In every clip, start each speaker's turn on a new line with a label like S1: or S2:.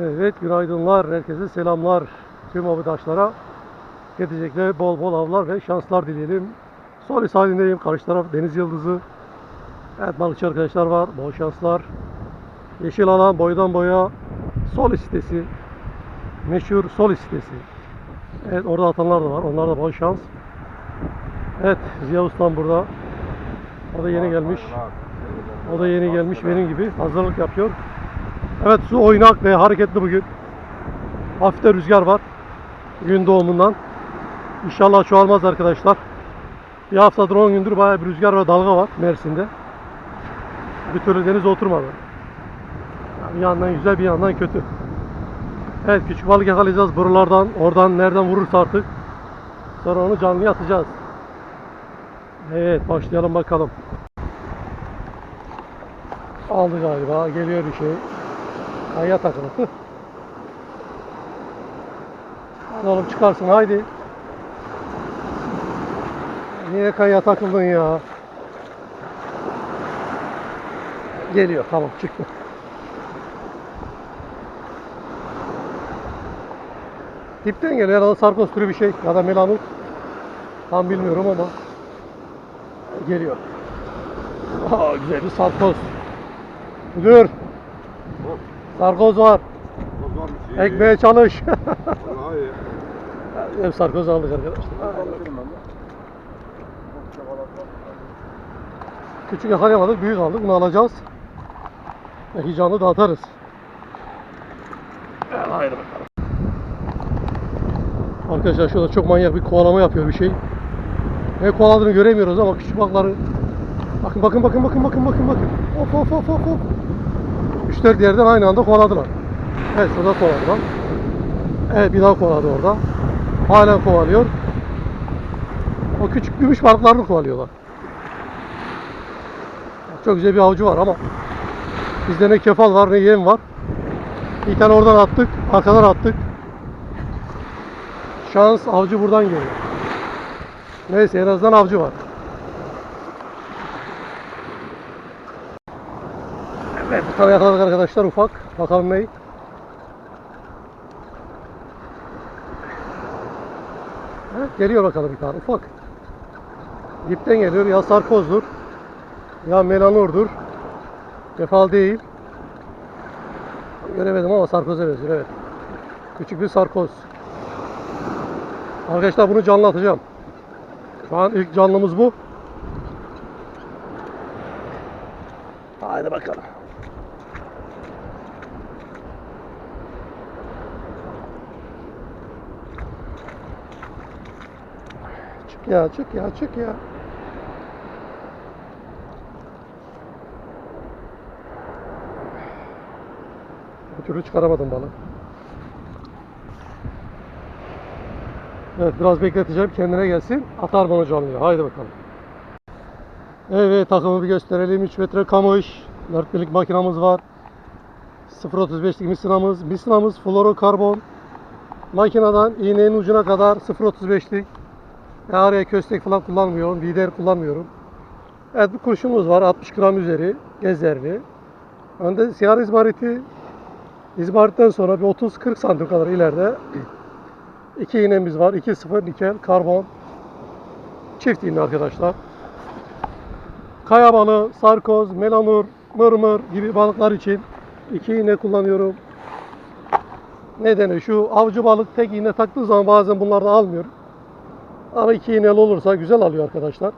S1: Evet günaydınlar. Herkese selamlar. Tüm abidaşlara gidecekler bol bol avlar ve şanslar dileyelim. Solis halindeyim. Karşı taraf Deniz Yıldızı. Evet balıkçı arkadaşlar var. Bol şanslar. Yeşil alan boydan boya Solis sitesi. Meşhur Solis sitesi. Evet orada atanlar da var. Onlar da bol şans. Evet Ziya Ustam burada. O da yeni gelmiş. O da yeni gelmiş benim gibi. Hazırlık yapıyor. Evet su oynak ve hareketli bugün. Hafif de rüzgar var. Gün doğumundan. İnşallah çoğalmaz arkadaşlar. Bir haftadır 10 gündür bayağı bir rüzgar ve dalga var Mersin'de. Bir türlü deniz oturmadı. Bir yandan güzel bir yandan kötü. Evet küçük balık yakalayacağız buralardan. Oradan nereden vurursa artık. Sonra onu canlıya atacağız. Evet başlayalım bakalım. Aldı galiba. Geliyor bir şey. Kayaya takılı. Hıh. Hadi oğlum çıkarsın haydi. Niye kayaya takıldın ya? Geliyor tamam çıktı. Dipten geliyor herhalde sarkos türü bir şey ya da melanur. Tam bilmiyorum ama geliyor. Aa, güzel bir sarkoz. Dur. Sarkoz var. Ekmeğe çalış. Hep sarkoz aldık arkadaşlar. Küçük yakalayamadık, büyük aldık. Bunu alacağız. Ve hicanı da atarız. Evet, haydi bakalım. Arkadaşlar şurada çok manyak bir kovalama yapıyor bir şey. Ne kovaladığını göremiyoruz ama küçük balıkları Bakın bakın bakın bakın bakın bakın bakın. Hop hop hop hop hop. Üç dört yerden aynı anda kovaladılar. Evet şurada kovaladılar. Evet bir daha kovaladı orada. Halen kovalıyor. O küçük gümüş balıklarını kovalıyorlar. Çok güzel bir avcı var ama bizde ne kefal var ne yem var. Bir tane oradan attık, arkadan attık. Şans avcı buradan geliyor. Neyse en azından avcı var. Tane yakaladık arkadaşlar ufak. Bakalım. Evet, geliyor bakalım bir tane ufak. Dipten geliyor ya sarkozdur ya melanurdur. Kefal değil. Göremedim ama sarkoza benziyor evet. Küçük bir sarkoz. Arkadaşlar bunu canlı atacağım. Şu an ilk canlımız bu. Haydi bakalım. Ya, çık ya, çık ya. Bir türlü çıkaramadım balığı. Evet, biraz bekleteceğim. Kendine gelsin. Atar bana canlıya. Haydi bakalım. Evet, takımı bir gösterelim. 3 metre kamış. 4 birlik makinamız var. 0.35'lik misinamız. Misinamız fluorokarbon. Makineden iğnenin ucuna kadar 0.35'lik. Ya araya köstek falan kullanmıyorum. Lider kullanmıyorum. Evet bir kurşunumuz var. 60 gram üzeri. Gezerli. Önde siyah izmariti. İzmaritten sonra bir 30-40 santim kadar ileride iki iğnemiz var. 2.0 nikel karbon. Çift iğne arkadaşlar. Kaya balığı, sarkoz, melanur, mırmır gibi balıklar için iki iğne kullanıyorum. Nedeni şu avcı balık tek iğne taktığı zaman bazen bunlarda almıyor. Ama iki iğneli olursa güzel alıyor arkadaşlar.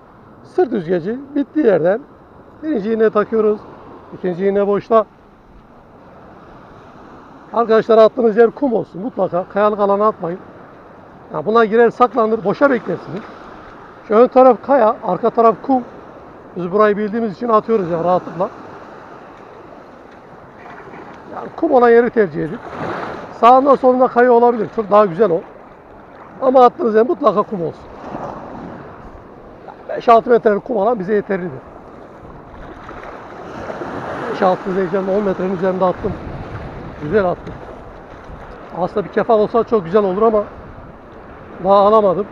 S1: Sırt düzgeci bittiği yerden birinci iğne takıyoruz. ikinci iğne boşta. Arkadaşlar attığınız yer kum olsun mutlaka. Kayalık alana atmayın. Ya buna girer saklanır boşa beklersiniz. Şu ön taraf kaya, arka taraf kum. Biz burayı bildiğimiz için atıyoruz ya rahatlıkla. Yani kum olan yeri tercih edin. Sağında solunda kaya olabilir. Çok daha güzel o. Ama attığınız yer mutlaka kum olsun. 5-6 metrelik kum alan bize yeterlidir. 5-6 zeycanla 10 metrenin üzerinde attım. Güzel attım. Aslında bir kefal olsa çok güzel olur ama daha alamadım.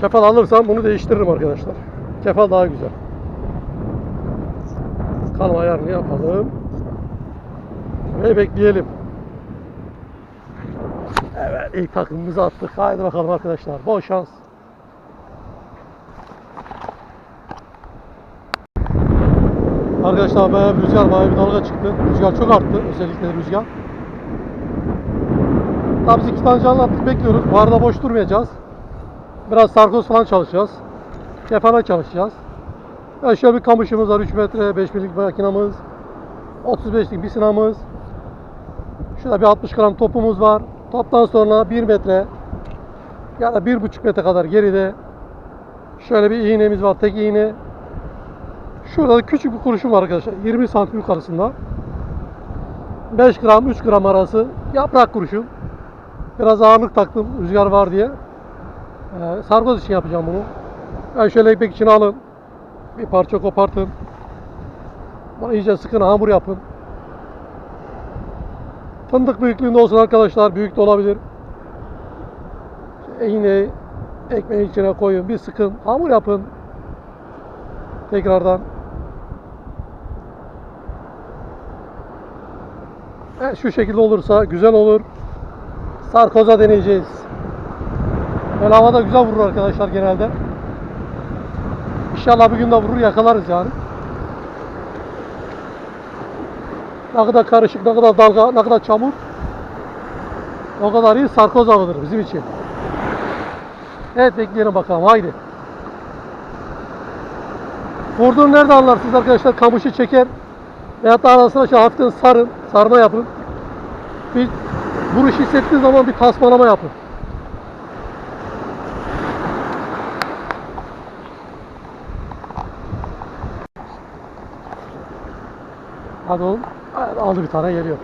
S1: Kefal alırsam bunu değiştiririm arkadaşlar. Kefal daha güzel. Kalma ayarını yapalım. Ve bekleyelim. Evet ilk takımımızı attık. Haydi bakalım arkadaşlar. Bol şans. Arkadaşlar bayağı bir rüzgar, bayağı bir dalga çıktı. Rüzgar çok arttı. Özellikle rüzgar. Tabii biz iki tane canlı attık bekliyoruz. Bu arada boş durmayacağız. Biraz sarkoz falan çalışacağız. Kefana çalışacağız. Yani şöyle bir kamışımız var 3 metre, 5 milik makinamız. 35'lik bir sinamız. Şurada bir 60 gram topumuz var. Toptan sonra 1 metre ya da 1,5 metre kadar geride şöyle bir iğnemiz var. Tek iğne. Şurada da küçük bir kurşun var arkadaşlar. 20 santim yukarısında. 5 gram 3 gram arası yaprak kurşun. Biraz ağırlık taktım rüzgar var diye. Ee, sargoz için yapacağım bunu. Ben şöyle ekmek için alın. Bir parça kopartın. Bunu iyice sıkın hamur yapın. Fındık büyüklüğünde olsun arkadaşlar. Büyük de olabilir. İğneyi ekmeğin içine koyun. Bir sıkın. Hamur yapın. Tekrardan. Evet, şu şekilde olursa güzel olur. Sarkoza deneyeceğiz. Böyle havada güzel vurur arkadaşlar genelde. İnşallah bugün de vurur yakalarız yani. Ne kadar karışık, ne kadar dalga, ne kadar çamur. O kadar iyi sarkoz avıdır bizim için. Evet bekleyelim bakalım haydi. Vurduğunu nerede anlarsınız arkadaşlar? Kamışı çeker. Veyahut da arasına şöyle hafiften sarın. Sarma yapın. Bir vuruş hissettiğiniz zaman bir tasmalama yapın. Hadi oğlum. Aldı bir tane geliyor.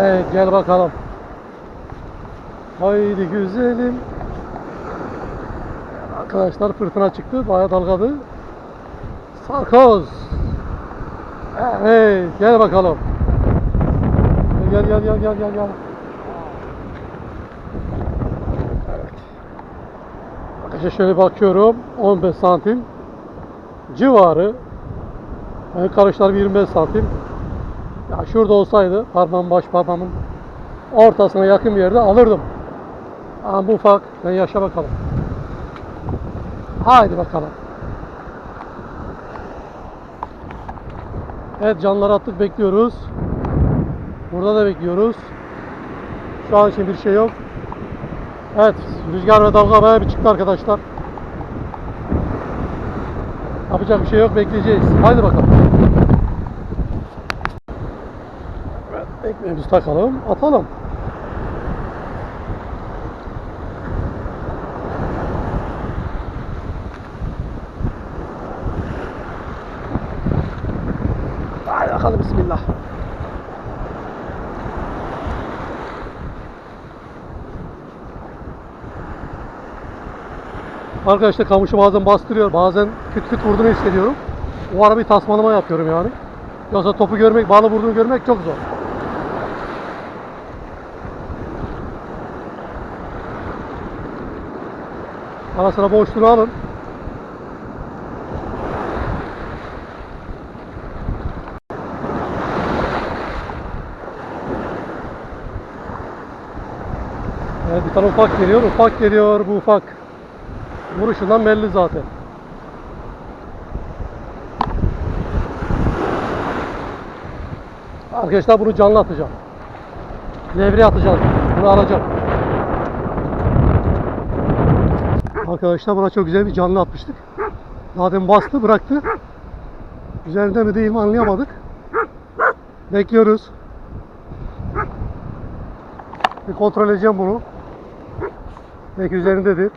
S1: Evet gel bakalım. Haydi güzelim. Arkadaşlar fırtına çıktı. Bayağı dalgalı. Sarkoz. Evet gel bakalım. Gel gel gel gel gel gel. Evet. Arkadaşlar şöyle bakıyorum. 15 santim civarı Ön karışlar 25 santim. Ya şurada olsaydı parmağım baş parmağımın ortasına yakın bir yerde alırdım. Ama bu ufak. Ben yaşa bakalım. Haydi bakalım. Evet canları attık bekliyoruz. Burada da bekliyoruz. Şu an için bir şey yok. Evet rüzgar ve dalga bayağı bir çıktı arkadaşlar. Yapacak bir şey yok bekleyeceğiz. Haydi bakalım. Ekmeğimizi takalım, atalım. Haydi bakalım bismillah. Arkadaşlar kamışı bazen bastırıyor, bazen küt küt vurduğunu hissediyorum. O ara bir tasmalama yapıyorum yani. Yoksa topu görmek, balı vurduğunu görmek çok zor. Ara sıra boşluğunu alın. Evet bir tane ufak geliyor, ufak geliyor bu ufak. Vuruşundan belli zaten. Arkadaşlar bunu canlı atacağım. Levreye atacağım. Bunu alacağım. Arkadaşlar buna çok güzel bir canlı atmıştık. Zaten bastı bıraktı. Üzerinde mi değil mi anlayamadık. Bekliyoruz. Bir kontrol edeceğim bunu. Belki üzerindedir.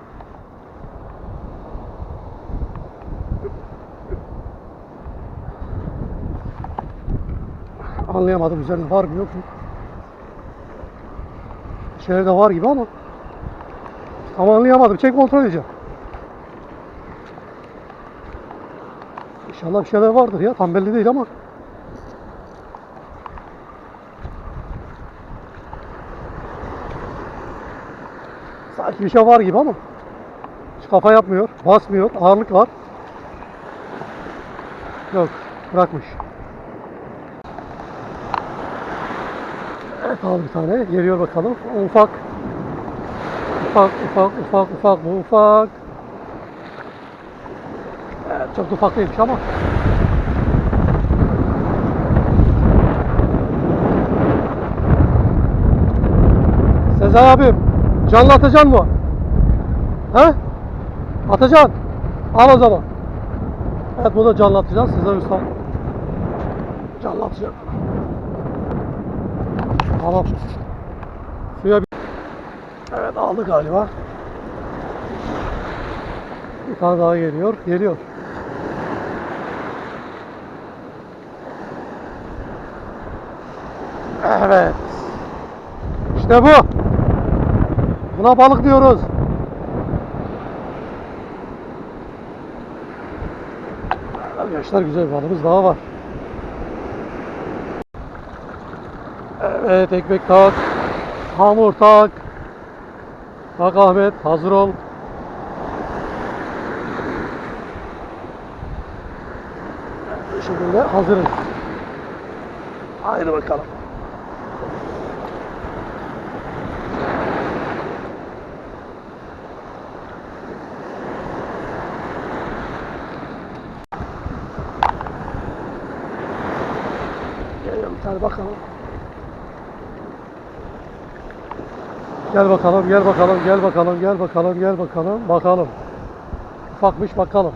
S1: Anlayamadım üzerinde var mı yok mu? İçeride var gibi ama ama anlayamadım. Çek kontrol edeceğim. İnşallah bir şeyler vardır ya. Tam belli değil ama. Sanki bir şey var gibi ama. Hiç kafa yapmıyor. Basmıyor. Ağırlık var. Yok. Bırakmış. Al bir tane. Geliyor bakalım. Ufak. Ufak ufak ufak ufak bu ufak. Evet çok ufak değilmiş ama. Sezai abim canlı atacaksın mı? He? Atacaksın. Al o zaman. Evet bunu da canlı atacağız. Sezai Usta. Canlı atacak. Tamam. Suya bir... Evet aldı galiba. Bir tane daha geliyor. Geliyor. Evet. İşte bu. Buna balık diyoruz. Arkadaşlar güzel bir balığımız daha var. Evet ekmek tak. Hamur tak. Tak Ahmet hazır ol. Şekilde hazırız. Haydi bakalım. Geliyorum bir tane bakalım. Gel bakalım, gel bakalım, gel bakalım, gel bakalım, gel bakalım, bakalım. Ufakmış bakalım.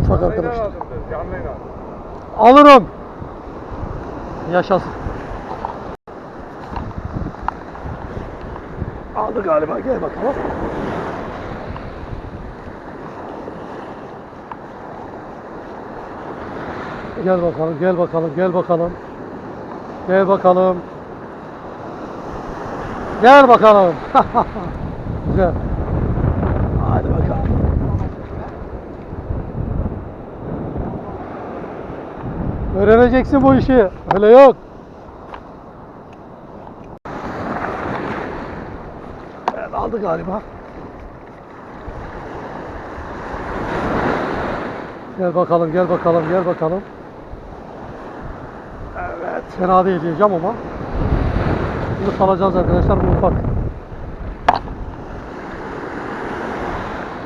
S1: Ufak arkadaşlar. Alırım. Yaşasın. Aldı galiba. Gel bakalım. Gel bakalım, gel bakalım, gel bakalım. Gel bakalım. Gel bakalım. Güzel. Hadi bakalım. Öğreneceksin bu işi. Öyle yok. Evet, aldı galiba. Gel bakalım, gel bakalım, gel bakalım. Evet, fena değil diyeceğim ama. Bunu salacağız arkadaşlar, bu ufak.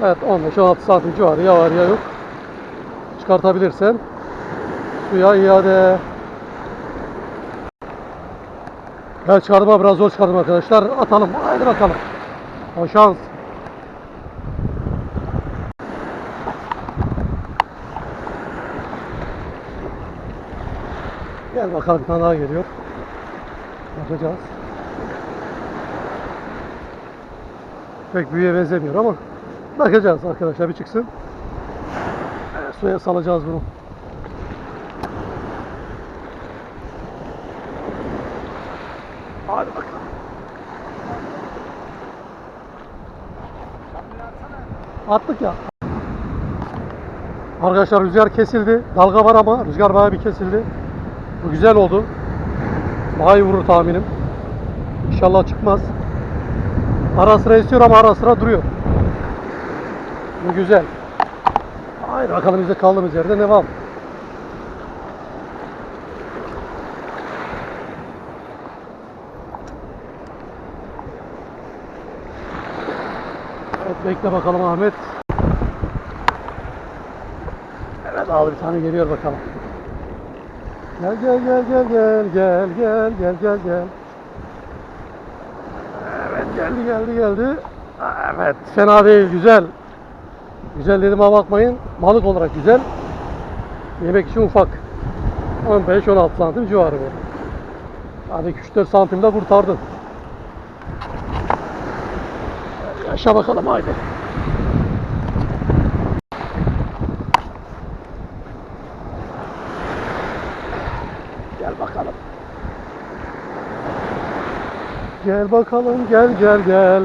S1: Evet, 15-16 santim civarı ya var ya yok. Çıkartabilirsen suya iade. Ben çıkardım biraz zor çıkardım arkadaşlar. Atalım. Haydi bakalım. O şans. Gel bakalım daha geliyor. Bakacağız. Pek büyüye benzemiyor ama bakacağız arkadaşlar bir çıksın. Evet, suya salacağız bunu. Hadi bakalım. Attık ya. Arkadaşlar rüzgar kesildi. Dalga var ama rüzgar bayağı bir kesildi. Bu güzel oldu. Daha vurur tahminim. İnşallah çıkmaz. Ara sıra esiyor ama ara sıra duruyor. Bu güzel. Hayır bakalım biz de kaldığımız yerde devam. Evet bekle bakalım Ahmet. Evet abi bir tane geliyor bakalım. Gel gel gel gel gel gel gel gel gel gel. Evet geldi geldi geldi. Evet fena değil güzel. Güzel dedim ama bakmayın. Balık olarak güzel. Yemek için ufak. 15-16 santim civarı bu. Hadi 3-4 santimde kurtardın. Yaşa bakalım haydi. Gel bakalım. Gel bakalım gel gel gel.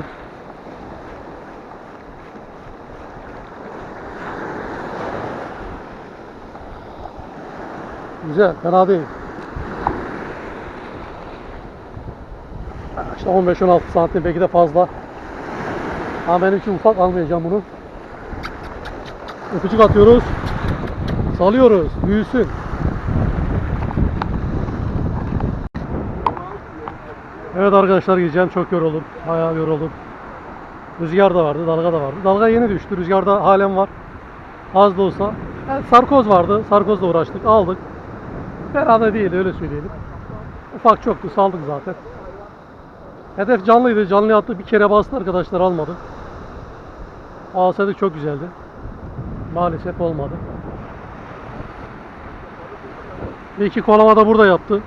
S1: Güzel, fena değil. İşte 15-16 santim belki de fazla. Ama benim için ufak almayacağım bunu. Öpücük atıyoruz. Salıyoruz. Büyüsün. Evet arkadaşlar gideceğim. Çok yoruldum. Bayağı yoruldum. Rüzgar da vardı, dalga da vardı. Dalga yeni düştü. Rüzgarda halen var. Az da olsa. Yani sarkoz vardı. Sarkozla uğraştık. Aldık. Fena da değil öyle söyleyelim. Ufak çoktu. Saldık zaten. Hedef canlıydı. Canlı attı. Bir kere bastı arkadaşlar almadı. Alsaydık çok güzeldi. Maalesef olmadı. Bir iki kolama da burada yaptı.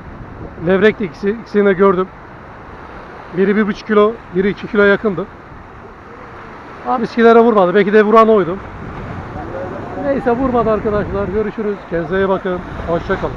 S1: Levrek de ikisi. İkisini de gördüm. Biri bir buçuk kilo, biri iki kilo yakındı. Abi eskilere vurmadı. Belki de vuran oydu. Neyse vurmadı arkadaşlar. Görüşürüz. Kendinize iyi bakın. Hoşçakalın.